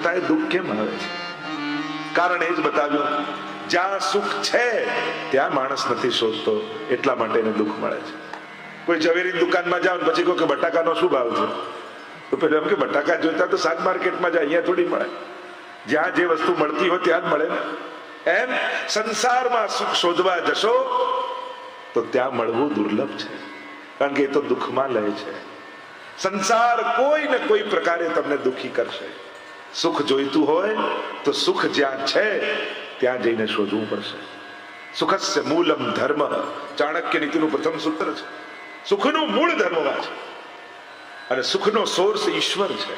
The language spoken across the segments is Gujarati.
છતાં એ દુઃખ કેમ આવે છે? કારણ એ જ બતાવ્યું, જ્યાં સુખ છે, ત્યાં માણસ નથી શોધતો. એટલા માટે એને દુઃખ મળે છે. કોઈ ઝવેરી દુકાનમાં જાઓ પછી કહો કે બટાકાનો શું ભાવ છે? તો પેલું એમ કે બટાકા જોઈતા તો શાક માર્કેટમાં જાય, અહીંયા થોડી મળે. જ્યાં જે વસ્તુ મળતી હોય ત્યાં જ મળે એમ સંસારમાં સુખ શોધવા જશો, તો ત્યાં મળવું દુર્લભ છે. કારણ કે એ તો દુઃખમાં લે છે. સંસાર કોઈ ને કોઈ પ્રકારે તમને દુઃખી કરશે. સુખ જોઈતું હોય તો સુખ જ્યાં છે, ત્યાં જઈને શોધવું પડશે. સુખસ્ય મૂલમ ધર્મ. ચાણક્ય નીતિનું પ્રથમ સૂત્ર છે. સુખનું મૂળ ધર્મમાં છે. અને સુખનો સોર્સ ઈશ્વર છે.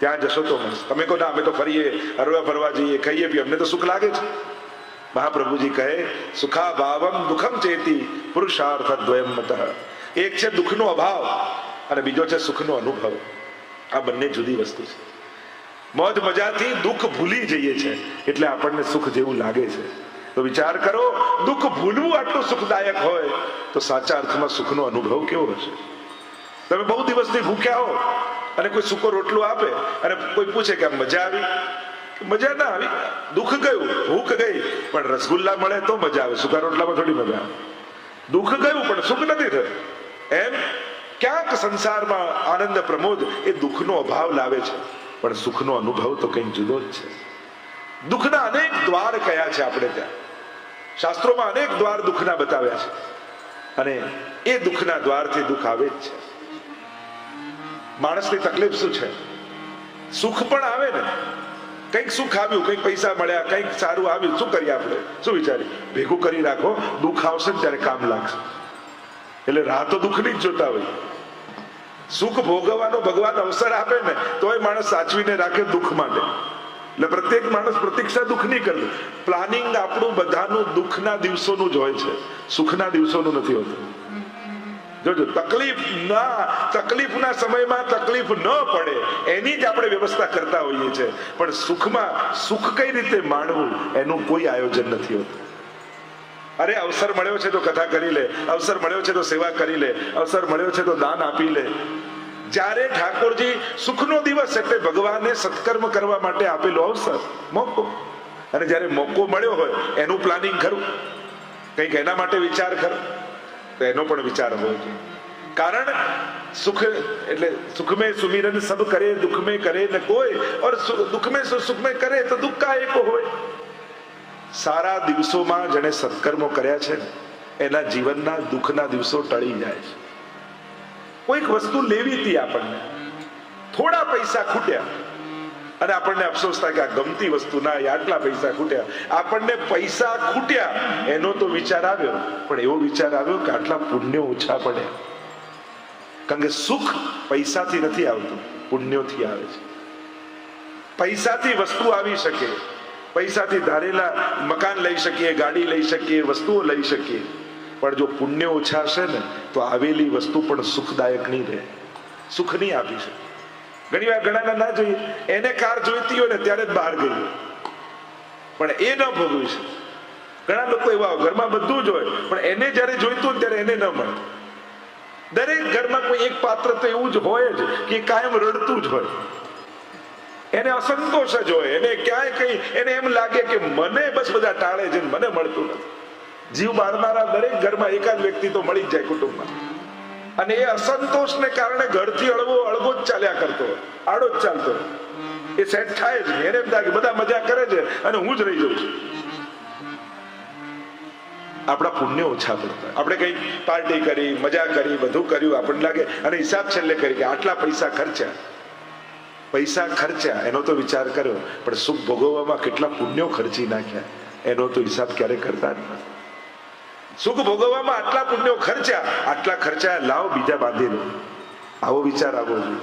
ત્યાં જશો તો તમે કહો, ના, અમે તો ફરીએ, હરવા ફરવા જઈએ ખાઈએ પીએ અમને તો સુખ લાગે છે. મહાપ્રભુજી કહે સુખા ભાવમ દુઃખમ ચેતી પુરુષાર્થ દ્વયમ મત એક છે દુઃખનો અભાવ અને બીજો છે સુખનો અનુભવ. આ બંને જુદી વસ્તુ છે. મોજ મજાથી દુઃખ ભૂલી જઈએ છે. એટલે આપણને સુખ જેવું લાગે છે. તો વિચાર કરો, દુઃખ ભૂલવું આટલું સુખદાયક હોય, તો સાચા અર્થમાં સુખનો અનુભવ કેવો હશે? તમે બહુ દિવસથી ભૂખ્યા હો, અને કોઈ સૂકો રોટલો આપે, અને કોઈ પૂછે કે મજા આવી? મજા ના આવી. દુઃખ ગયું, ભૂખ ગઈ, પણ રસગુલ્લા મળે તો મજા આવે. સૂકા રોટલામાં થોડી મજા આવે. દુઃખ ગયું, પણ સુખ નથી થયું. એમ ક્યાંક સંસારમાં આનંદ પ્રમોદ એ દુઃખનો અભાવ લાવે છે. પણ સુખનો અનુભવ તો કંઈક જુદો જ છે. દુઃખના અનેક દ્વાર કયા છે આપણે ત્યાં? શાસ્ત્રોમાં અનેક દ્વાર દુઃખના બતાવ્યા છે. અને એ દુઃખના દ્વારથી દુઃખ આવે જ છે. માણસની તકલીફ શું છે? સુખ પણ આવે ને? કંઈક સુખ આવ્યું, કંઈક પૈસા મળ્યા, કંઈક સારું આવ્યું, શું કરીએ આપણે? શું વિચારી ભેગું કરી રાખો, દુઃખ આવશે ને ત્યારે કામ લાગશે. એટલે રાહ તો દુઃખની જ જોતા હોય. સુખ ભોગવવાનો ભગવાન અવસર આપે ને, તોય માણસ સાચવીને રાખે દુઃખ માટે. એટલે પ્રત્યેક માણસ પ્રતીક્ષા દુઃખની કરે. પ્લાનિંગ આપણું બધાનું દુઃખના દિવસોનું જ હોય છે. સુખના દિવસોનું નથી હોતું. જોજો, તકલીફ ના, તકલીફના સમયમાં તકલીફ ન પડે, એની જ આપણે વ્યવસ્થા કરતા હોઈએ છીએ. પણ સુખમાં, સુખ કઈ રીતે માણવું, એનું કોઈ આયોજન નથી હોતું. અરે અવસર મળ્યો છે તો કથા કરી લે, અવસર મળ્યો છે તો સેવા કરી લે, અવસર મળ્યો છે તો દાન આપી લે. જ્યારે ઠાકોરજી સુખનો દિવસ એટલે ભગવાનને સત્કર્મ કરવા માટે આપેલો અવસર, મોકો. અને જ્યારે મોકો મળ્યો હોય, એનું પ્લાનિંગ ખરું. કંઈક એના માટે વિચાર ખરો. તો એનો પણ વિચાર હોવો જોઈએ. કારણ સુખ એટલે સુખ મેં સુમિરન સબ કરે દુઃખ મેં કરે ને કોઈ, ઓર દુઃખ મેં સુખ મેં કરે તો દુઃખ કા એક હોય. સારા દિવસોમાં જેણે સત્કર્મો કર્યા છે, એના જીવનના દુઃખના દિવસો ટળી જાય છે. કોઈક વસ્તુ લેવી હતી આપણને. થોડા પૈસા ખૂટ્યા. અને આપણને અફસોસ થાય કે આ ગમતી વસ્તુ ના આટલા પૈસા ખૂટ્યા. આપણને પૈસા ખૂટ્યા, એનો તો વિચાર આવ્યો. પણ એવો વિચાર આવ્યો કે આટલા પુણ્યો ઓછા પડે. કારણ કે સુખ પૈસાથી નથી આવતું, પુણ્યોથી આવે છે. પૈસાથી વસ્તુ આવી શકે. પૈસાથી ધારેલા મકાન લઈ શકીએ, ગાડી લઈ શકીએ, વસ્તુઓ લઈ શકીએ. પણ જો પુણ્ય ઓછા હશે ને, તો આવેલી વસ્તુ પણ સુખદાયક નહીં રહે. સુખ નહીં આપી શકે. ઘણી વાર ઘણા ના જોઈએ. એને કાર જોઈતી હોય ને, ત્યારે જ બહાર ગઈ પણ એ ન ભોગવી છે ઘણા લોકો એવા ઘરમાં બધું જ હોય, પણ એને જ્યારે જોઈતું ત્યારે એને ન મળે. દરેક ઘરમાં કોઈ એક પાત્ર તો એવું જ હોય જ કે કાયમ રડતું જ હોય. એને અસંતોષ જ હોય. એને ક્યાંય કઈ, એને એમ લાગે કે મને બસ બધા ટાળે છે મને મળતું નથી. જીવ મારનારા દરેક ઘરમાં એકાદ વ્યક્તિ તો મળી જ જાય કુટુંબમાં. અને એ અસંતોષને કારણે ઘરથી અળવો અળવો જ ચાલ્યા કરતો આડો જ ચાલતો એ સેટ થાય જ એને એમ થાય બધા મજા કરે છે અને હું જ રહી જાઉં છું. આપણા પુણ્ય ઓછા પડતા. આપણે કઈ પાર્ટી કરી, મજા કરી, બધું કર્યું, આપણને લાગે. અને હિસાબ છેલ્લે કરી કે આટલા પૈસા ખર્ચ્યા. પૈસા ખર્ચ્યા, એનો તો વિચાર કર્યો, પણ સુખ ભોગવવામાં કેટલા પુણ્યો ખર્ચી નાખ્યા, એનો તો હિસાબ ક્યારે કરતા જ સુખ ભોગવવામાં આટલા પુણ્યો ખર્ચ્યા, આટલા ખર્ચા લાવ, બીજા બાંધી લો આવો વિચાર આવવો જોઈએ.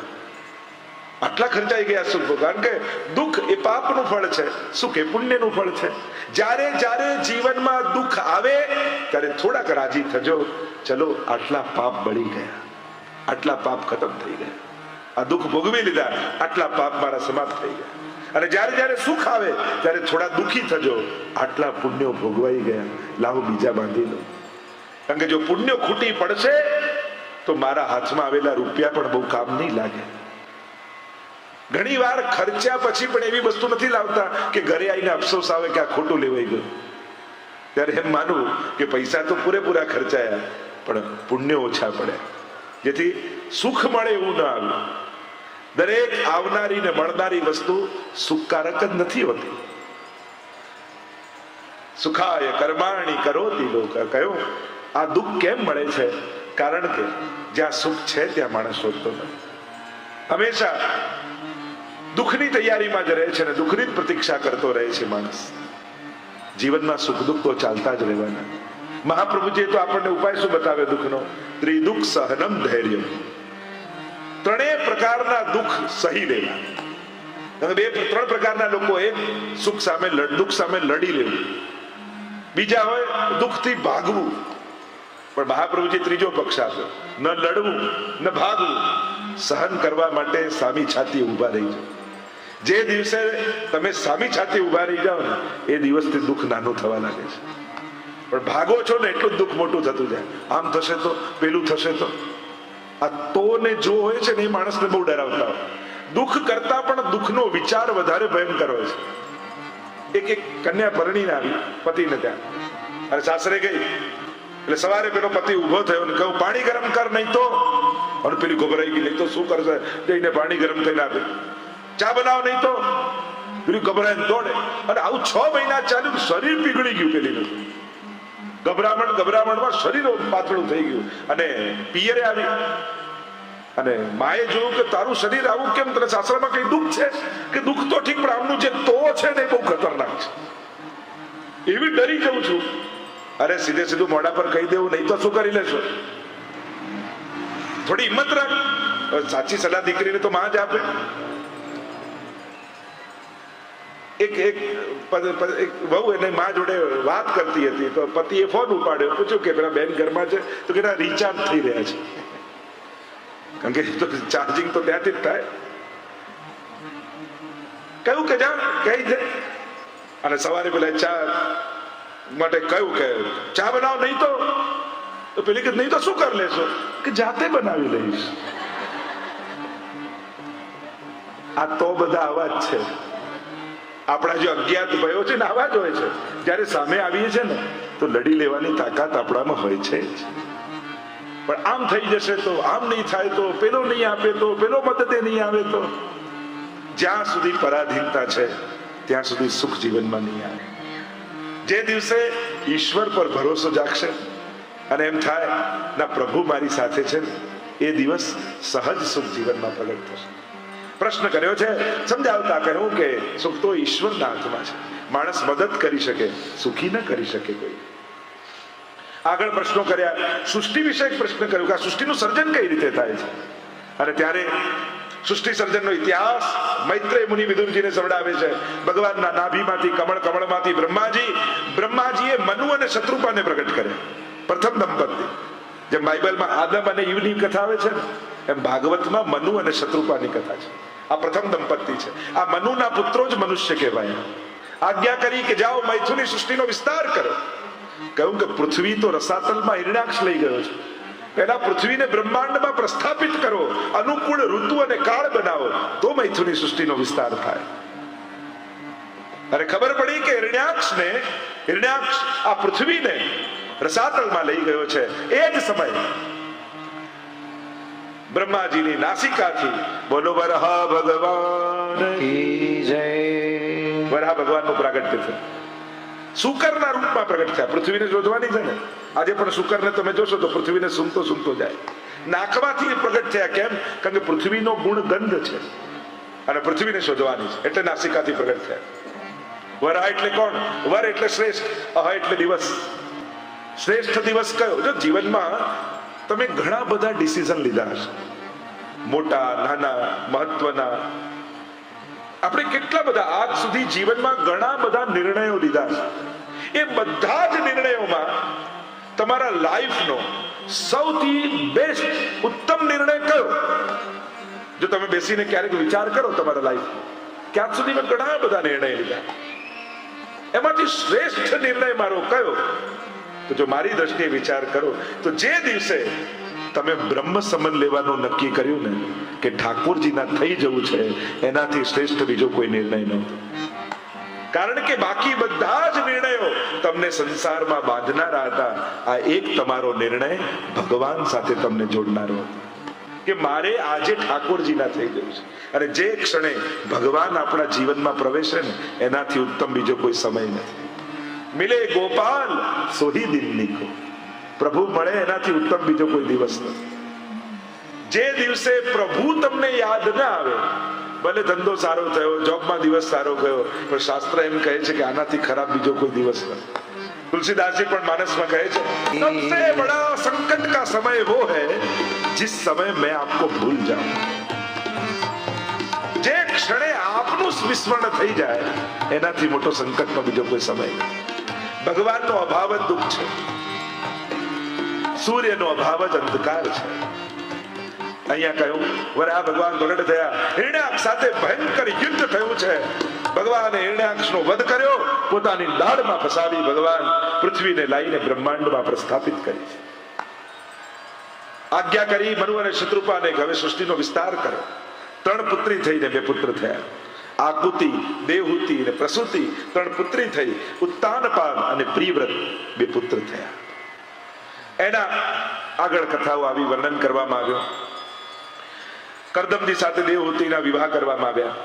આટલા ખર્ચાઈ ગયા સુખ કારણ કે દુઃખ એ પાપનું ફળ છે, સુખ એ પુણ્યનું ફળ છે. જ્યારે જ્યારે જીવનમાં દુઃખ આવે, ત્યારે થોડાક રાજી થજો. ચલો, આટલા પાપ બળી ગયા. આટલા પાપ ખતમ થઈ ગયા. આ દુઃખ ભોગવી લીધા, આટલા પાપ મારા સમાપ્ત થઈ ગયા. અને જ્યારે જ્યારે સુખ આવે, ત્યારે થોડા દુઃખી થજો. આટલા પુણ્યો ભોગવાઈ ગયા. લાવો બીજા બાંધી લો. કારણ કે જો પુણ્યો ખૂટી પડશે, તો મારા હાથમાં આવેલા રૂપિયા પણ બહુ કામ નહીં લાગે. ઘણી વાર ખર્ચ્યા પછી પણ એવી વસ્તુ નથી લાવતા કે ઘરે આવીને અફસોસ આવે કે આ ખોટું લેવાઈ ગયું. ત્યારે એમ માનવું કે પૈસા તો પૂરેપૂરા ખર્ચાયા, પણ પુણ્ય ઓછા પડ્યા. જેથી સુખ મળે એવું ન આવ્યું દરેક આવનારી ને મળનારી વસ્તુ સુખકારક જ નથી હોતી. સુખાય કર્માણી કરોતી લોક, કયો? આ દુઃખ કેમ મળે છે? કારણ કે જ્યાં સુખ છે, ત્યાં માણસ શોધતો નથી. હંમેશા દુઃખની તૈયારીમાં જ રહે છે અને દુઃખની જ પ્રતીક્ષા કરતો રહે છે માણસ. જીવનમાં સુખ દુઃખ તો ચાલતા જ રહેવાના. મહાપ્રભુજીએ તો આપણને ઉપાય શું બતાવ્યો દુઃખનો? ત્રિદુઃખ સહનમ ધૈર્ય ત્રણેય પ્રકારના દુઃખ સહી લેવા બે ત્રણ પ્રકારના લોકો એક સુખ સામે દુઃખ સામે લડી લેવું બીજા હોય દુઃખથી ભાગવું. પણ મહાપ્રભુજી ત્રીજો પક્ષ આપ્યો ન લડવું, ન ભાગવું, સહન કરવા માટે સામી છાતી ઊભા રહી જાઓ. જે દિવસે તમે સામી છાતી ઊભા રહી જાઓ ને, એ દિવસથી દુઃખ નાનું થવા લાગે છે. પણ ભાગો છો ને, એટલું દુઃખ મોટું થતું જાય. આમ થશે તો, પેલું થશે તો. આ તો ને જો હોય છે ને એ માણસને બહુ ડરાવતા હોય. દુઃખ કરતા પણ દુઃખનો વિચાર વધારે ભયંકર હોય છે. એક એક કન્યા પરણીને આવી, પતિને ત્યાં. અને સાસરે ગઈ. એટલે સવારે પેલો પતિ ઊભો થયો ને કહું પાણી ગરમ કર નહીં તો. અને પેલી ગભરાઈ ગઈ, નહીં તો શું કરશે? જઈને પાણી ગરમ થઈને આપે. ચા બનાવ નહીં તો. પેલી ગભરાઈને દોડે. અને આવું છ મહિના ચાલ્યું શરીર પીગળી ગયું પેલીનું. ગભરામણ, ગભરામણમાં શરીર પાતળું થઈ ગયું. અને પિયરે આવી. અને માએ જોયું કે તારું શરીર આવું કેમ? તને સાસરામાં કઈ દુઃખ છે? કે દુઃખ તો ઠીક, પણ આમનું જે તો છે ને બહુ ખતરનાક છે. એવી ડરી જઉં છું. અરે સીધે સીધું મોઢા પર કહી દેવું, નહીં તો શું કરી લેશો? થોડી હિંમત રાખ. સાચી સલાહ દીકરીને તો માં જ આપે. એક એક વહુ એને મા જોડે વાત કરતી હતી, તો પતિએ ફોન ઉપાડ્યો, પૂછ્યું કે પેલા બેન ઘરમાં છે? તો કે રિચાર્જ થઈ રહ્યા છે. કારણ કે તો ચાર્જિંગ તો ત્યાંથી જ થાય. કયું કે જા કઈ છે અને સવારે પેલા ચા માટે કહ્યું કે, ચા બનાવો નહીં તો? તો પેલી કે, નહીં તો શું કરી લેશો? કે, જાતે બનાવી લઈશ. આ તો બધા અવાજ છે. આપણા જે અજ્ઞાત ભયો છે ને આવા જ હોય છે. જ્યારે સામે આવીએ છે ને, તો લડી લેવાની તાકાત આપણામાં હોય છે પણ આમ થઈ જશે તો, આમ નહીં થાય તો, પેલો નહીં આપે તો, પેલો મદદે નહીં આવે તો. જ્યાં સુધી પરાધીનતા છે, ત્યાં સુધી સુખ જીવનમાં નહીં આવે. જે દિવસે ઈશ્વર પર ભરોસો જાગશે અને એમ થાય, ના, પ્રભુ મારી સાથે છે એ દિવસ સહજ સુખ જીવનમાં પ્રગટ થશે. પ્રશ્ન કર્યો છે, સમજાવતા કહ્યું કે સુખ તો ઈશ્વરના હાથમાં છે. માણસ મદદ કરી શકે, સુખી ન કરી શકે કોઈ. આગળ પ્રશ્નો કર્યા, સૃષ્ટિ વિશે એક પ્રશ્ન કર્યો કે આ સૃષ્ટિનું સર્જન કઈ રીતે થાય છે? અને ત્યારે સૃષ્ટિ સર્જનનો ઇતિહાસ મૈત્રેય મુનિ વિદુરજીને સંભળાવે છે. ભગવાનના નાભીમાંથી કમળ, કમળમાંથી બ્રહ્માજી, બ્રહ્માજીએ મનુ અને શત્રુપાને પ્રગટ કર્યા. પ્રથમ દંપતી. જેમ બાઇબલમાં આદમ અને ઈવની કથા આવે છે એમ ભાગવતમાં મનુ અને શત્રુપાની કથા છે. આ પ્રથમ દંપતી છે. આ મનુના પુત્રો જ મનુષ્ય કહેવાય. આજ્ઞા કરી કે જાઓ, મૈથુની સૃષ્ટિનો વિસ્તાર કરો. કહ્યું કે પૃથ્વી તો રસાતલમાં હિરણાક્ષ લઈ ગયો છે. પહેલા પૃથ્વીને બ્રહ્માંડમાં પ્રસ્થાપિત કરો, અનુકૂળ ઋતુ અને કાળ બનાવો, તો મૈથુની સૃષ્ટિનો વિસ્તાર થાય. અરે ખબર પડી કે હિરણ્યાક્ષને હિરણ્યાક્ષ આ પૃથ્વીને રસાતલમાં લઈ ગયો છે. એ જ સમય બ્રહ્માજીની નાસિકાથી બોલો વરહા ભગવાન. વરહ ભગવાનનું પ્રાગટ્ય છે શુકરના રૂપમાં પ્રગટ થયા. પૃથ્વીને શોધવાની છે ને? આજે પણ શુકરને તમે જોશો તો પૃથ્વીને સૂંઘતો સૂંઘતો જાય. નાકમાંથી પ્રગટ થયા કેમ? કારણ કે પૃથ્વીનો ગુણ ગંધ છે. અને પૃથ્વીને શોધવાની છે. એટલે નાસિકાથી પ્રગટ થયા. વરા એટલે કોણ? વર એટલે શ્રેષ્ઠ. અહ એટલે દિવસ. શ્રેષ્ઠ દિવસ કયો? જો જીવનમાં તમે ઘણા બધા ડિસિઝન લીધા હશે. મોટા, નાના, મહત્વના. આપણે કેટલા બધા આજ સુધી જીવનમાં ઘણા બધા નિર્ણયો લીધા છે. એ બધા જ નિર્ણયોમાં તમારા લાઈફનો સૌથી બેસ્ટ ઉત્તમ નિર્ણય કયો? જો તમે બેસીને ક્યારેક વિચાર કરો તમારા લાઈફ ક્યાં સુધી મેં ઘણા બધા નિર્ણય લીધા. એમાંથી શ્રેષ્ઠ નિર્ણય મારો કયો? તો જો મારી દ્રષ્ટિએ વિચાર કરો, તો જે દિવસે તમે બ્રહ્મ સંબંધ લેવાનું નક્કી કર્યું ને, કે ઠાકોરજીના થઈ જવું છે, એનાથી શ્રેષ્ઠ બીજો કોઈ નિર્ણય નહોતો કારણ કે બાકી બધા જ નિર્ણયો તમને સંસારમાં બાંધનારા હતા. આ એક તમારો નિર્ણય ભગવાન સાથે તમને જોડનારો. કે મારે આજે ઠાકોરજીના થઈ ગયું છે. અને જે ક્ષણે ભગવાન આપણા જીવનમાં પ્રવેશે ને, એનાથી ઉત્તમ બીજો કોઈ સમય નથી. મિલે ગોપાલ સોહી દિલ્હી કો પ્રભુ મળે એનાથી ઉત્તમ બીજો કોઈ દિવસ નથી જે દિવસે પ્રભુ તમને યાદ ના આવે ભલે ધંધો સારો થયો જોબમાં દિવસ સારો ગયો પણ શાસ્ત્ર એમ કહે છે કે આનાથી ખરાબ બીજો કોઈ દિવસ નથી તુલસીદાસજી પણ માનસમાં કહે છે સબસે બડા સંકટ કા સમય વો હે જિસ સમય મેં આપકો ભૂલ જાઉં જે ક્ષણે આપનું વિસ્મરણ થઈ જાય એનાથી મોટો સંકટનો બીજો કોઈ સમય નથી ભગવાનનો અભાવ જ દુઃખ છે. સૂર્યનો અભાવ જ અંધકાર છે. અહીંયા કહ્યું, વરા ભગવાન પ્રગટ થયા. હિરણ્યાક્ષ સાથે ભયંકર યુદ્ધ થયું છે. ભગવાને હિરણ્યાક્ષનો વધ કર્યો, પોતાની દાઢમાં ફસાવી ભગવાન પૃથ્વીને લાવીને બ્રહ્માંડમાં પ્રસ્થાપિત કરી. છે આજ્ઞા કરી, મનુ અને શત્રુપાને હવે સૃષ્ટિનો વિસ્તાર કર્યો. ત્રણ પુત્રી થઈને બે પુત્ર થયા. આકુતિ દેવહૂતિ અને પ્રસૂતિ ત્રણ પુત્રી થઈ ઉત્તાનપાન અને પ્રિવ્રત બે પુત્ર થયા. એના આગળ કથાઓ આવી વર્ણન કરવામાં આવ્યો. કરદમજી સાથે દેવહૂતિના વિવાહ કરવામાં આવ્યા.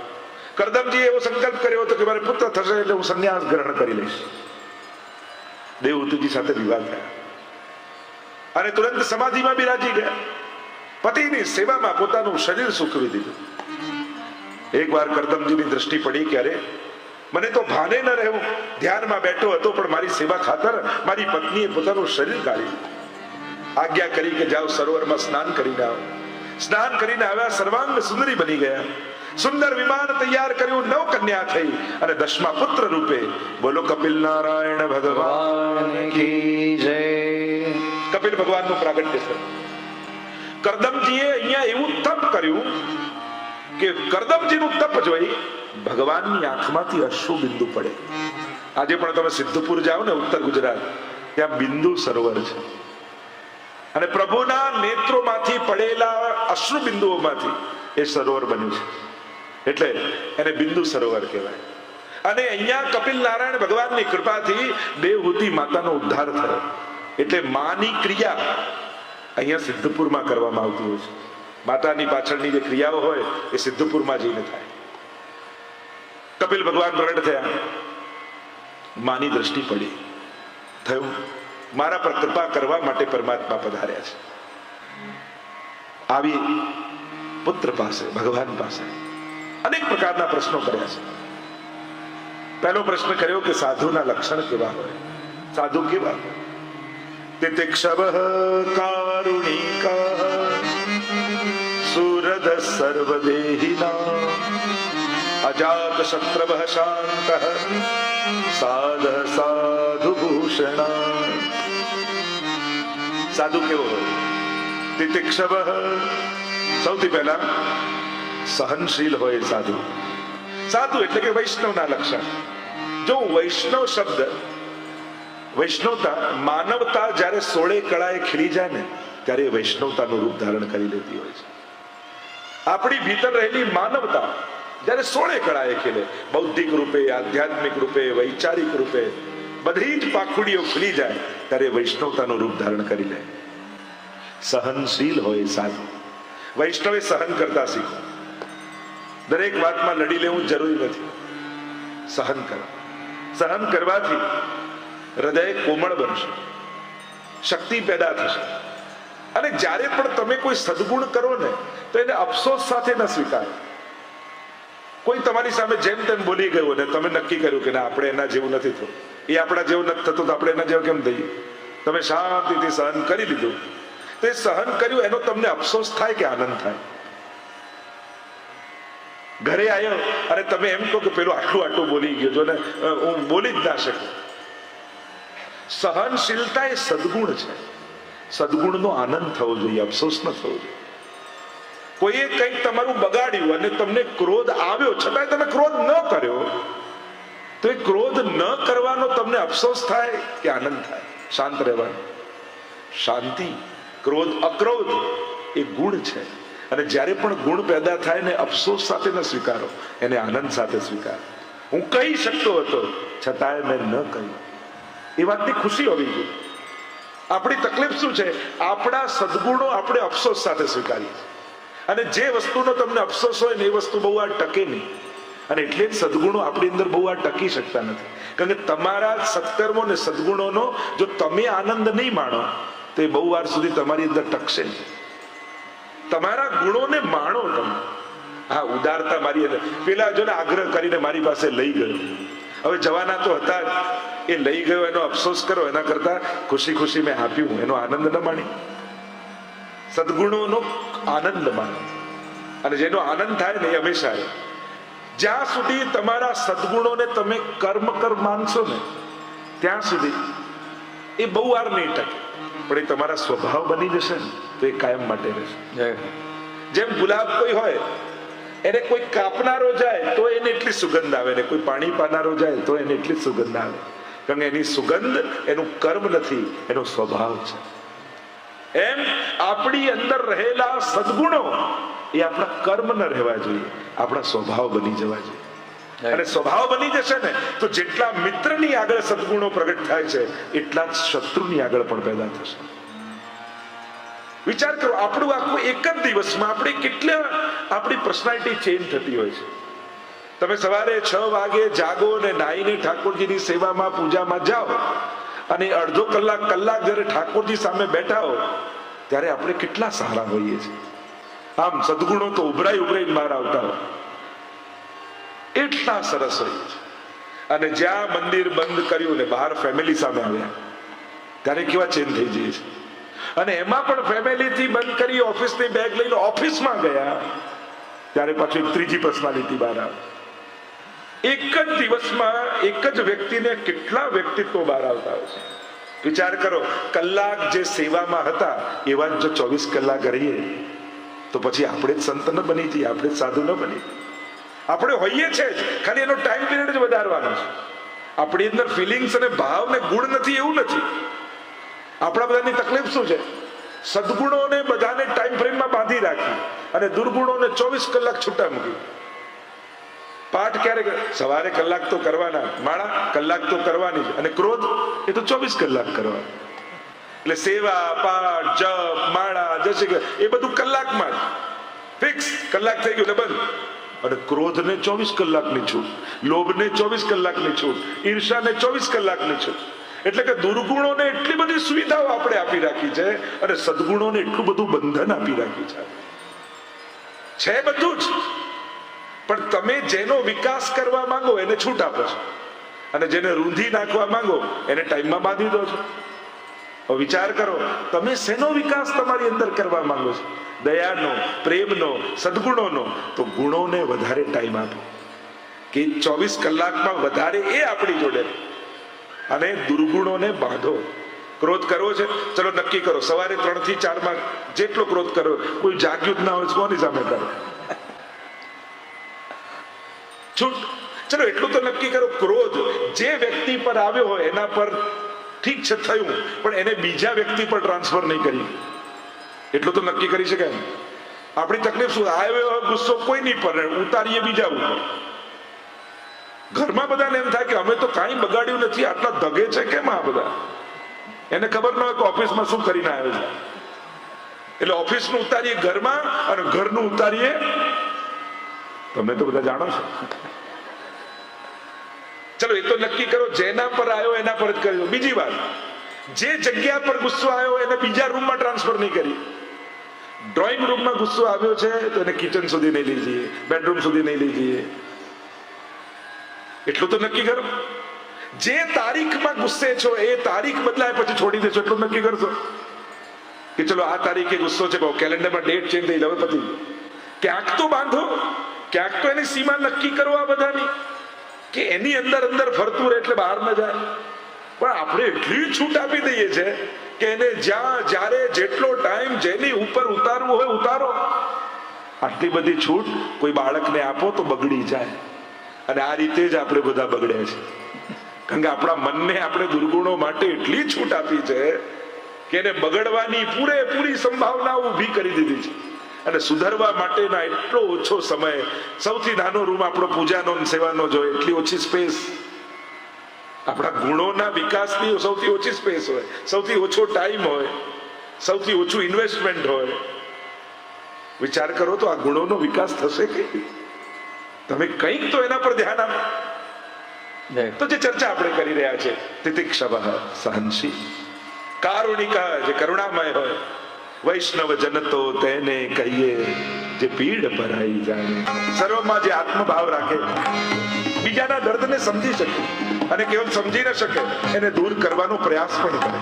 કરદમજી એવો સંકલ્પ કર્યો હતો કે મારે પુત્ર થશે એટલે હું સંન્યાસ ગ્રહણ કરી લઈશ. દેવહૂતિજી સાથે વિવાહ થયા. અને તુરંત સમાધિમાં બિરાજી ગયા. પતિની સેવામાં પોતાનું શરીર સૂકવી દીધું. એકવાર કરદમજીની દ્રષ્ટિ પડી કે અરે મને તો ભાને ન રહેવું. ધ્યાનમાં બેઠો હતો પણ મારી સેવા ખાતર મારી પત્નીએ પોતાનું શરીર કાઢી આજ્ઞા કરી કે જાઓ સરોવરમાં સ્નાન કરીને આવો. સ્નાન કરીને આવ્યા સર્વાંગ સુંદરી બની ગયા. સુંદર વિમાન તૈયાર કર્યું નવ કન્યા થઈ અને દસમા પુત્ર રૂપે બોલો કપિલ નારાયણ ભગવાન ભગવાન કી જય. કપિલ ભગવાનનું પ્રાગટ્ય છે કરદમજીએ અહીંયા એવું તપ કર્યું કે કરદમજીનું તપ જોઈ ભગવાનની આંખમાંથી અશ્રુ બિંદુ પડે. આજે પણ તમે સિદ્ધપુર જાઓ ને ઉત્તર ગુજરાત, ત્યાં બિંદુ સરોવર છે. અને પ્રભુના નેત્રોમાંથી પડેલા અશ્રુ બિંદુઓમાંથી એ સરોવર બન્યું છે. એટલે એને બિંદુ સરોવર કહેવાય. અને અહીંયા કપિલ નારાયણ ભગવાનની કૃપાથી દેવહૂતિ માતાનો ઉદ્ધાર થયો. એટલે માની ક્રિયા અહીંયા સિદ્ધપુરમાં કરવામાં આવતી હોય છે. માતાની પાછળની જે ક્રિયાઓ હોય એ સિદ્ધપુરમાં જઈને થાય. કપિલ ભગવાન પ્રગટ થયા. માની દ્રષ્ટિ પડી. થયું. મારા પર કૃપા કરવા માટે પરમાત્મા પધાર્યા છે. આવી પુત્ર પાસે, ભગવાન પાસે અનેક પ્રકારના પ્રશ્નો કર્યા છે. પહેલો પ્રશ્ન કર્યો કે સાધુના લક્ષણ કેવા હોય? સાધુ કેવા હોય? ક્ષવ કારુણિક અજાત શત્રવ શાંત સાધ ભૂષણ સાધુ કેવો હોય તિતિક્ષવ સૌથી પહેલા સહનશીલ હોય સાધુ સાધુ એટલે કે વૈષ્ણવના લક્ષણ જો વૈષ્ણવ શબ્દ વૈષ્ણવતા માનવતા જ્યારે સોળે કળાએ ખીલી જાય ને ત્યારે વૈષ્ણવતાનું રૂપ ધારણ કરી લેતી હોય છે આપણી ભીતર રહેલી માનવતા જ્યારે સોળે કળાએ ખીલે બૌદ્ધિક રૂપે, આધ્યાત્મિક રૂપે, વૈચારિક રૂપે બધી જ પાખુડીઓ ખુલી જાય, ત્યારે વૈષ્ણવતાનું રૂપ ધારણ કરી લે. સહનશીલ હોય સાધુ. વૈષ્ણવે સહન કરતા શીખો. દરેક વાતમાં લડી લેવું જરૂરી નથી. સહન કરો. સહન કરવાથી હૃદય કોમળ બનશે. શક્તિ પેદા થશે. અને જ્યારે પણ તમે કોઈ સદગુણ કરો ને, તો એને અફસોસ સાથે ન સ્વીકારો. કોઈ તમારી સામે જેમ તેમ બોલી ગયું ને, તમે નક્કી કર્યું કે ના, આપણે એના જેવું નથી થતું. એ આપણા જેવું નથી થતું, તો આપણે એના જેવું કેમ થઈએ? તમે શાંતિથી સહન કરી લીધું. તો એ સહન કર્યું, એનો તમને અફસોસ થાય કે આનંદ થાય? ઘરે આવ્યો અને તમે એમ કહો કે પેલું આટલું આટલું બોલી ગયો જો ને હું બોલી જ ના શકું. સહનશીલતા એ સદગુણ છે. સદગુણનો આનંદ થવો જોઈએ, અફસોસ ન થવો જોઈએ. કોઈએ કંઈક તમારું બગાડ્યું અને તમને ક્રોધ આવ્યો, છતાંય તમે ક્રોધ ન કર્યો, તો એ ક્રોધ ન કરવાનો તમને અફસોસ થાય કે આનંદ થાય? શાંત રહેવાનું. શાંતિ, ક્રોધ, અક્રોધ એ ગુણ છે. અને જ્યારે પણ ગુણ પેદા થાય ને અફસોસ સાથે ન સ્વીકારો, એને આનંદ સાથે સ્વીકારો. હું કહી શકતો હતો, છતાંય મેં ન કહ્યું. એ વાતની ખુશી હોવી જોઈએ. આપણી તકલીફ શું છે? આપણા સદગુણો આપણે અફસોસ સાથે સ્વીકારીએ અને જે વસ્તુનો તમને અફસોસ હોય ને એ વસ્તુ બહુ આ ટકે નહીં. અને એટલે જ સદગુણો આપણી અંદર બહુ આ ટકી શકતા નથી. કારણ કે તમારા સત્કર્મો ને સદગુણોનો જો તમે આનંદ નહીં માણો, તો એ બહુ વાર સુધી તમારી અંદર ટકશે નહીં. તમારા ગુણોને માણો તમે. હા, ઉદારતા મારી અંદર. પેલા જો ને આગ્રહ કરીને મારી પાસે લઈ ગયો. હવે જવાના તો હતા જ. એ લઈ ગયો એનો અફસોસ કરો એના કરતા ખુશી ખુશી મેં આપ્યું એનો આનંદ ન માણી. સદગુણોનો આનંદ માણો. અને જેનો આનંદ થાય ને એ હંમેશા જ્યાં સુધી તમારા સદગુણોને તમે કર્મ કર માનશો ને ત્યાં સુધી એ બહુ વાર નહીં ટકે. પણ એ તમારા સ્વભાવ બની જશે ને તો એ કાયમ માટે રહેશે. જેમ ગુલાબ કોઈ હોય એને કોઈ કાપનારો જાય તો એને એટલી સુગંધ આવે ને કોઈ પાણી પાનારો જાય તો એને એટલી સુગંધ આવે. કારણ કે એની સુગંધ એનું કર્મ નથી એનો સ્વભાવ છે. એમ આપણી અંદર રહેલા સદગુણો એ આપણા કર્મ ન રહેવા જોઈએ આપણા સ્વભાવ બની જવા જોઈએ. અને સ્વભાવ બની જશે ને તો જેટલા મિત્રની આગળ સદગુણો પ્રગટ થાય છે એટલા જ શત્રુની આગળ પણ પેદા થશે. વિચાર કરો આપણું આખું એક જ દિવસમાં આપણે કેટલા આપણી પર્સનાલિટી ચેન્જ થતી હોય છે. તમે સવારે છ વાગે જાગો ને નાઈને ઠાકોરજીની સેવામાં પૂજામાં જાઓ અને અડધો કલાક કલાક જ્યારે ઠાકોરજી સામે બેઠા હો, ત્યારે આપણે કેટલા સહારા હોઈએ છીએ. આમ સદગુણો તો ઉભરાઈ ઉભરાઈ બહાર આવતા હોય. એટલા સરસ હોય છે અને જ્યાં મંદિર બંધ કર્યું ને બહાર ફેમિલી સામે આવ્યા, ત્યારે કેવા ચેન્જ થઈ જઈએ છે અને એમાં પણ ફેમિલીથી બંધ કરી ઓફિસની બેગ લઈને ઓફિસમાં ગયા, ત્યારે પાછી ત્રીજી પર્સનાલિટી બહાર આવે. એક જ દિવસમાં એક જ વ્યક્તિને કેટલા વ્યક્તિત્વ બહાર આવતા હોય છે? વિચાર કરો, કલાક જે સેવામાં હતા, એવા જ ચોવીસ કલાક રહીએ, તો પછી આપણે જ સંત ન બની જઈએ, આપણે જ સાધુ ન બની આપણે હોઈએ છે જ, ખાલી એનો ટાઈમ પીરિયડ જ વધારવાનો છે. આપણી અંદર ફિલિંગ્સ અને ભાવ ને ગુણ નથી, એવું નથી. આપણા બધાની તકલીફ શું છે? સદગુણોને બધાને ટાઈમ ફ્રેમમાં બાંધી રાખી અને દુર્ગુણોને ચોવીસ કલાક છૂટા મૂકી. પાઠ ક્યારે સવારે કલાક તો કરવાના. માળા, કલાક તો કરવાની અને ક્રોધ, એ તો ચોવીસ કલાક કરવા એટલે સેવા, પાઠ, જપ, માળા જશે એ બધું કલાકમાં ફિક્સ કલાક થઈ ગયું બંધ. અને ક્રોધને ચોવીસ કલાકની છૂટ, લોભને ચોવીસ કલાકની છૂટ, ઈર્ષાને ચોવીસ કલાકની છૂટ. એટલે કે દુર્ગુણોને એટલી બધી સુવિધાઓ આપણે આપી રાખી છે અને સદગુણોને એટલું બધું બંધન આપી રાખ્યું છે. છે બધું જ. પણ તમે જેનો વિકાસ કરવા માંગો એને છૂટ આપો છો. અને જેને રૂંધી નાખવા માંગો, એને ટાઈમમાં બાંધી દો છો. વિચાર કરો, તમે શેનો વિકાસ તમારી અંદર કરવા માંગો છો? દયાનો, પ્રેમનો, સદગુણોનો, તો ગુણોને વધારે ટાઈમ આપો. કે ચોવીસ કલાકમાં વધારે એ આપણી જોડે અને દુર્ગુણોને બાંધો. ક્રોધ કરવો છે? ચલો નક્કી કરો, સવારે ત્રણથી ચારમાં જેટલો ક્રોધ કરો કોઈ જાગ્યું જ ના હોય કોની સામે કરો? છૂટ. ચલો, એટલું તો નક્કી કરો, ક્રોધ જે વ્યક્તિ પર આવ્યો હોય, એના પર ઠીક છે, થયું. પણ એને બીજા વ્યક્તિ પર ટ્રાન્સફર નહીં કરી. એટલું તો નક્કી કરી શકાય. આપણી તકલીફ શું? આવ્યો ગુસ્સો કોઈ નહીં પર ઉતારીએ બીજા ઉપર. ઘરમાં બધાને એમ થાય કે અમે તો કાંઈ બગાડ્યું નથી, આટલા ધગે છે કેમ આ બધા? એને ખબર ન હોય કે ઓફિસમાં શું કરીને આવ્યો છે. એટલે ઓફિસનું ઉતારીએ ઘરમાં અને ઘરનું ઉતારીએ તમે તો બધા જાણો છો. ચલો, એ તો નક્કી કરો, જેના પર આવ્યો એના પર જ કર્યો. બીજી વાત, જે જગ્યા પર ગુસ્સો આવ્યો એને બીજા રૂમમાં ટ્રાન્સફર નહીં કરી. ડ્રોઈંગ રૂમમાં ગુસ્સો આવ્યો છે તો એને કિચન સુધી નહીં લઈ જઈએ, બેડરૂમ સુધી નહીં લઈ જઈએ. એટલું તો નક્કી કરો. જે તારીખમાં ગુસ્સે છો, એ તારીખ બદલાય પછી છોડી દેશો, એટલું નક્કી કરશો. કે ચલો, આ તારીખે ગુસ્સો છે કેલેન્ડરમાં ડેટ ચેન્જ થઈ હવે પછી. ક્યાંક તો બાંધો. ક્યાંક તો એની સીમા નક્કી કરો આ બધાની, કે એની અંદર અંદર ફરતું રહે એટલે બહાર ન જાય. પણ આપણે એટલી છૂટ આપી દઈએ છે કે એને જ્યાં, જ્યારે જેટલો ટાઈમ જેની ઉપર ઉતારવું હોય ઉતારો. આટલી બધી છૂટ કોઈ બાળકને આપો તો બગડી જાય. અને આ રીતે જ આપણે બધા બગડ્યા છે. કારણ કે આપણા મનને આપણે દુર્ગુણો માટે એટલી છૂટ આપી છે કે એને બગડવાની પૂરેપૂરી સંભાવના ઊભી કરી દીધી છે. અને સુધારવા માટેના એટલો ઓછો સમય. સૌથી નાનો રૂમ આપણો પૂજાનો સેવાનો જોઈએ એટલી ઓછી સ્પેસ. આપણા ગુણોના વિકાસની સૌથી ઓછી સ્પેસ હોય સૌથી ઓછો ટાઈમ હોય સૌથી ઓછું ઇન્વેસ્ટમેન્ટ હોય. વિચાર કરો તો આ ગુણોનો વિકાસ થશે કે તમે કંઈક તો એના પર ધ્યાન આપો. તો જે ચર્ચા આપણે કરી રહ્યા છે તિતિક્ષભ સહનશી કારુણિકા જે કરુણામય હોય વૈષ્ણવ જન તો તેને કહીએ જે પીડ ભરાઈ જાય સર્વમાં જે આત્મભાવ રાખે, બીજાના દર્દને સમજી શકે અને કેવલ સમજી ન શકે, એને દૂર કરવાનો પ્રયાસ પણ કરે.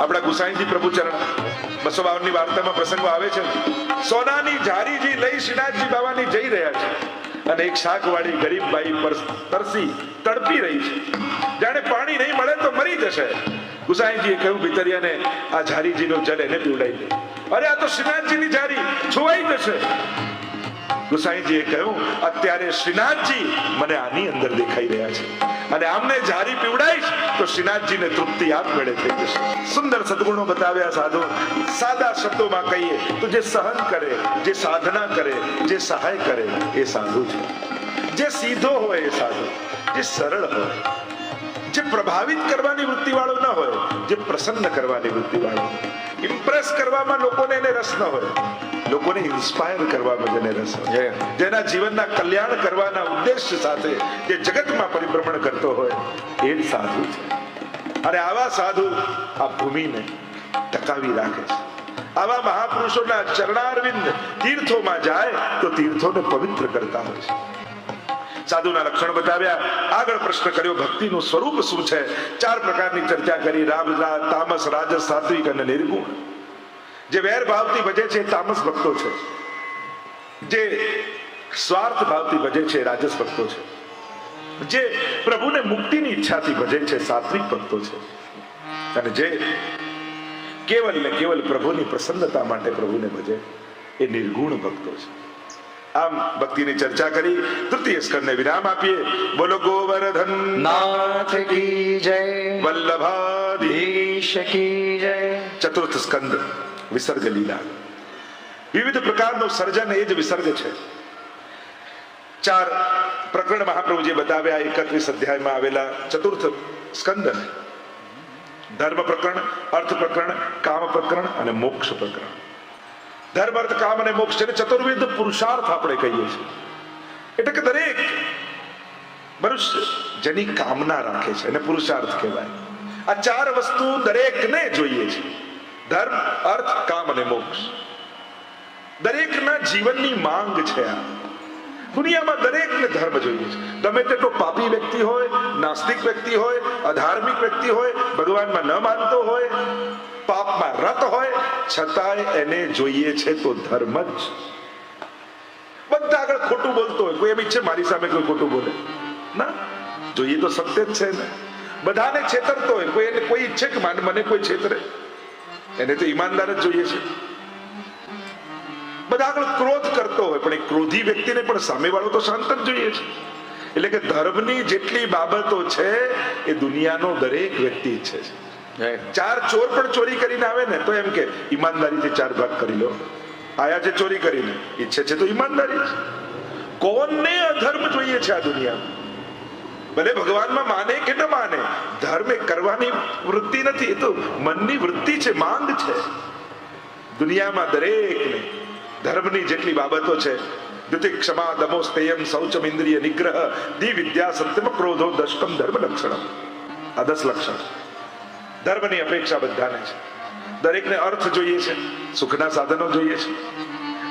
આપણા ગુસાઈજી પ્રભુચરણ બસો બાવનની વાર્તામાં પ્રસંગો આવે છે. સોનાની જારીજી લઈ શ્રીનાથજી બાવાની જઈ રહ્યા છે. અને એક શાકવાળી ગરીબ બાઈ પર તરસી તડપી રહી છે. જાણે પાણી નહીં મળે તો મરી જશે. ગુસાઈજીએ કહ્યું, ભીતરિયાને આ ઝારીજીનો જલ એને પીવડાવી દે. અરે, આ તો શ્રીનાથજીની જારી. છુવાઈ જશે. ગુસાઈજીએ કહ્યું, અત્યારે શ્રીનાથજી મને આની અંદર દેખાઈ રહ્યા છે. અને આમને જારી પીવડાઈશ તો શ્રીનાથજીને તૃપ્તિ આપમેળે થઈ જશે. સુંદર સદગુણો બતાવ્યા, સાધુ, સાદા શબ્દોમાં કહીએ તો જે સહન કરે, જે સાધના કરે, જે સહાય કરે, એ સાધુ છે. જે સીધો હોય એ સાધુ, જે સરળ હોય જે પ્રભાવિત કરવાની વૃત્તિ વાળો ન હોય જે પ્રસન્ન કરવાની વૃત્તિ વાળો ઇમ્પ્રેસ કરવામાં લોકોને એને રસ ન હોય. લોકોને ઇન્સ્પાયર કરવામાં જેને રસ હોય. જેના જીવનના કલ્યાણ કરવાના ઉદ્દેશ્ય સાથે જે જગતમાં પરિભ્રમણ કરતો હોય એ જ સાધુ છે. અને આવા સાધુ આ ભૂમિને ટકાવી રાખે છે. આવા મહાપુરુષોના ચરણારવિંદ તીર્થોમાં જાય તો તીર્થોને પવિત્ર કરતા હોય છે. સાધુના લક્ષણ બતાવ્યા. આગળ પ્રશ્ન કર્યો, ભક્તિનું સ્વરૂપ શું છે? ચાર પ્રકારની ચર્ચા કરી રામ તામસ, રાજસ, સાત્વિક અને નિર્ગુણ. જે વેર ભાવથી ભજે છે, તામસ ભક્તો છે. જે સ્વાર્થ ભાવથી ભજે છે, રાજસ ભક્તો છે. જે પ્રભુને મુક્તિની ઈચ્છાથી ભજે છે, સાત્વિક ભક્તો છે. અને જે કેવલ ને કેવલ પ્રભુની પ્રસન્નતા માટે પ્રભુને ભજે, એ નિર્ગુણ ભક્તો છે. આમ ભક્તિની ચર્ચા કરી તૃતીય સ્કંદને વિરામ આપીએ. બોલો ગોવર્ધન. નાથ કી જય. વલ્લભાધી ઈશ કી જય. ચતુર્થ સ્કંદ વિસર્ગ લીલા. વિવિધ પ્રકારનું સર્જન એ જ વિસર્ગ છે. ચાર પ્રકરણ મહાપ્રભુજી બતાવ્યા એકત્રીસ અધ્યાયમાં આવેલા ચતુર્થ સ્કંદ. ધર્મ પ્રકરણ અર્થ પ્રકરણ કામ પ્રકરણ અને મોક્ષ પ્રકરણ. ધર્મ અર્થ કામ અને મોક્ષ એટલે ચતુર્વિધ પુરુષાર્થ આપણે કહીએ છીએ. એટલે કે દરેક મનુષ્ય જેની કામના રાખે છે એને પુરુષાર્થ કહેવાય. આ ચાર વસ્તુ દરેકને જોઈએ છે. ધર્મ, અર્થ, કામ અને મોક્ષ. દરેકના જીવનની માંગ છે આ. દુનિયામાં દરેકને ધર્મ જોઈએ છે. ગમે તેટલો પાપી વ્યક્તિ હોય, નાસ્તિક વ્યક્તિ હોય, અધાર્મિક વ્યક્તિ હોય, ભગવાનમાં ન માનતો હોય પાપમાં રત હોય, છતાંય એને જોઈએ છે તો ધર્મ જ. બધા આગળ ખોટું બોલતો હોય, કોઈ એમ ઈચ્છે મારી સામે કોઈ ખોટું બોલે? ના, જોઈએ તો સત્ય જ છે ને. બધાને છેતરતો હોય, કોઈ એને કોઈ ઈચ્છે કે માન- કોઈ છેતરે? એને તો ઈમાનદાર જ જોઈએ છે. બધા આગળ ક્રોધ કરતો હોય, પણ એ ક્રોધી વ્યક્તિને પણ સામેવાળો તો શાંત જ જોઈએ છે. એટલે કે ધર્મની જેટલી બાબતો છે, એ દુનિયાનો દરેક વ્યક્તિ ઈચ્છે છે. ચાર ચોર પણ ચોરી કરીને આવે ને, તો એમ કે, ઈમાનદારીથી ચાર ભાગ કરી લો. આયા છે ચોરી કરીને. ઈચ્છે છે તો ઈમાનદારી છે કોણને અધર્મ જોઈએ છે આ દુનિયામાં? ભલે ભગવાનમાં માને કે ન માને, ધર્મ કરવાની વૃત્તિ નથી, એ તો મનની વૃત્તિ છે, માંગ છે. દુનિયામાં દરેકને ધર્મની જેટલી બાબતો છે દ્વિતિ ક્ષમા દમો સ્તેયમ શૌચમ ઇન્દ્રિય નિગ્રહ, દી વિદ્યા સત્યમ ક્રોધો દશકમ ધર્મ લક્ષણમ. આ દસ લક્ષણ. ધર્મની અપેક્ષા બધાને છે. દરેકને અર્થ જોઈએ છે, સુખના સાધનો જોઈએ છે.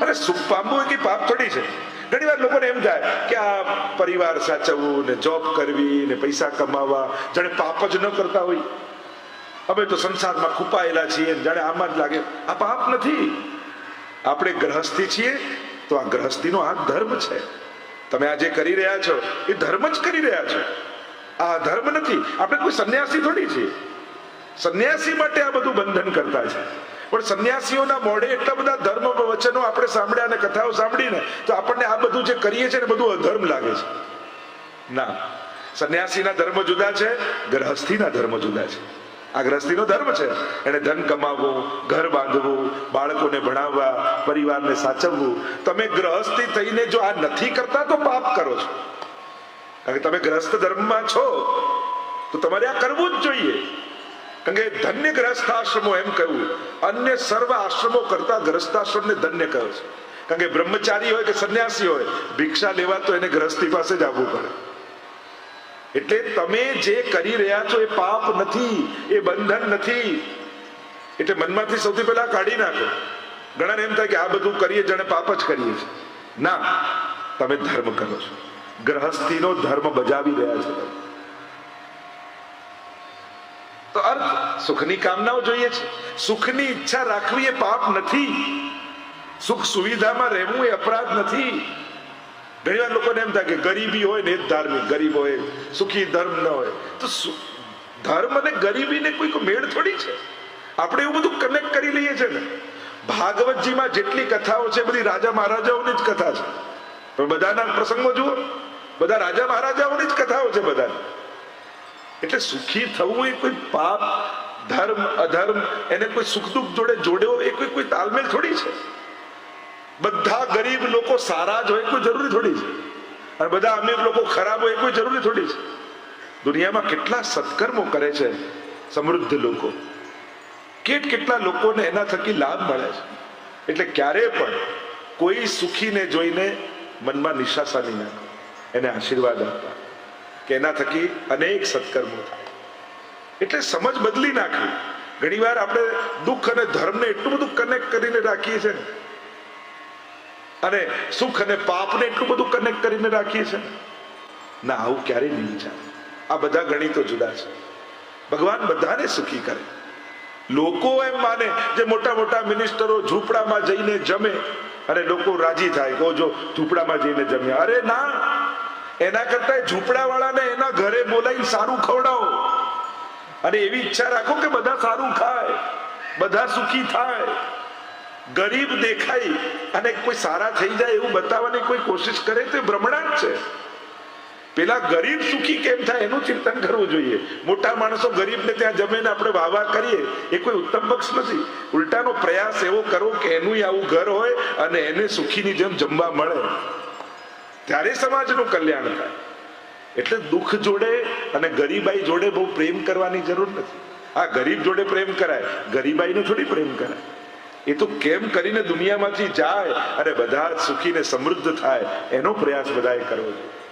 અરે સુખ પામવું એ પાપ થોડી છે. ઘણી વાર લોકોને એમ થાય કે આ પરિવાર સાચવવું ને જોબ કરવી ને પૈસા કમાવા, જાણે પાપ જ ન કરતા હોય. અમે તો સંસારમાં ખૂપાયેલા છીએ જાણે આમાં જ લાગે. આ પાપ નથી. આપણે ગ્રહસ્થી છીએ તો આ ગ્રહસ્થીનો આ ધર્મ છે. તમે આ જે કરી રહ્યા છો એ ધર્મ જ કરી રહ્યા છો. આ ધર્મ નથી. આપણે કોઈ સંન્યાસી થોડી છીએ. સંન્યાસી માટે આ બધું બંધન કરતા છે. પણ સંન્યાસીઓના મોઢે એટલા બધા ધર્મ વચનો આપણે સાંભળ્યા અને કથાઓ સાંભળીને તો આપણને આ બધું જે કરીએ છીએ ને બધું અધર્મ લાગે છે. ના, સંન્યાસીના ધર્મ જુદા છે, ગ્રહસ્થીના ધર્મ જુદા છે. આ ગ્રહસ્થીનો ધર્મ છે. એને ધન કમાવવું, ઘર બાંધવું, બાળકોને ભણાવવા, પરિવારને સાચવવું. તમે ગ્રહસ્થી થઈને જો આ નથી કરતા તો પાપ કરો છો. કારણ કે તમે ગ્રસ્ત ધર્મમાં છો, તો તમારે આ કરવું જ જોઈએ. કારણ કે ધન્ય ગ્રસ્થ આશ્રમો એમ કહ્યું. અન્ય સર્વ આશ્રમો કરતા ગ્રસ્તાશ્રમને ધન્ય કહ્યો છે. કારણ કે બ્રહ્મચારી હોય કે સંન્યાસી હોય, ભિક્ષા લેવા તો એને ગ્રસ્તી પાસે જ આવવું પડે. એટલે તમે જે કરી રહ્યા છો એ પાપ નથી, એ બંધન નથી. એટલે મનમાંથી સૌથી પહેલા કાઢી નાખો. ઘણાને એમ થાય કે આ બધું કરીએ જાણે પાપ જ કરીએ છીએ. ના, તમે ધર્મ કરો છો. ગ્રહસ્થીનો ધર્મ બજાવી રહ્યા છો. તમે તો અર્થ, સુખની કામનાઓ જોઈએ છે. સુખની ઈચ્છા રાખવી એ પાપ નથી. સુખ સુવિધામાં રહેવું એ અપરાધ નથી. ઘણી વાર લોકોને એમ થાય કે ગરીબી હોય ને એ ધાર્મિક, ગરીબ હોય, સુખી ધર્મ ન હોય. તો ધર્મ અને ગરીબીને કોઈ કોઈ મેળ થોડી છે? આપણે એવું બધું કનેક્ટ કરી લઈએ છે ને. ભાગવતજીમાં જેટલી કથાઓ છે, બધી રાજા મહારાજાઓની જ કથા છે. પણ બધાના પ્રસંગો જુઓ. બધા રાજા મહારાજાઓની જ કથાઓ છે બધાની. એટલે સુખી થવું એ કોઈ પાપ, ધર્મ, અધર્મ, એને કોઈ સુખ દુઃખ જોડે જોડ્યો એ કોઈ કોઈ તાલમેલ થોડી છે? બધા ગરીબ લોકો સારા જ હોય કોઈ જરૂરી થોડી છે? અને બધા અમીર લોકો ખરાબ હોય કોઈ જરૂરી થોડી છે? દુનિયામાં કેટલા સત્કર્મો કરે છે સમૃદ્ધ લોકો? કેટ કેટલા લોકોને એના થકી લાભ મળે છે? એટલે ક્યારે પણ કોઈ સુખીને જોઈને મનમાં નિશાસા નહીં નાખો. એને આશીર્વાદ આપવા કે એના થકી અનેક સત્કર્મો થાય. એટલે સમજ બદલી નાખવી. ઘણીવાર આપણે દુઃખ અને ધર્મને એટલું બધું કનેક્ટ કરીને રાખીએ છીએ અને સુખ અને પાપને એટલું બધું કનેક્ટ કરીને રાખીએ છીએ. ના. આવું ક્યારેય નહીં ચાલે આ બધા ગણિતો જુદા છે. ભગવાન બધાને સુખી કરે. લોકો એમ માને જે મોટા મોટા મિનિસ્ટરો ઝૂંપડામાં જઈને જમે. અને લોકો રાજી થાય કહો જો ઝૂંપડામાં જઈને જમ્યા. અરે ના એના કરતા ઝૂંપડા વાળાને એના ઘરે બોલાવી સારું ખવડાવો. અને એવી ઈચ્છા રાખો કે બધા સારું ખાય, બધા સુખી થાય. ગરીબ દેખાય અને કોઈ સારા થઈ જાય એવું બતાવવાની કોઈ કોશિશ કરે તો જ છે. પેલા ગરીબ સુખી કેમ થાય એનું ચિંતન કરવું જોઈએ. મોટા માણસો ગરીબને ત્યાં જમીને આપણે વાવા કરીએ, એ કોઈ ઉત્તમ પક્ષ નથી. ઉલટાનો પ્રયાસ એવો કરો કે એનું આવું ઘર હોય અને એને સુખીની જેમ જમવા મળે. ત્યારે સમાજનું કલ્યાણ થાય. એટલે દુઃખ જોડે અને ગરીબાઈ જોડે બહુ પ્રેમ કરવાની જરૂર નથી. આ ગરીબ જોડે પ્રેમ કરાય, ગરીબાઈને થોડી પ્રેમ કરાય. એ તો કેમ કરીને દુનિયામાંથી જાય અને બધા જ સુખી ને સમૃદ્ધ થાય, એનો પ્રયાસ બધાએ કરવો જોઈએ.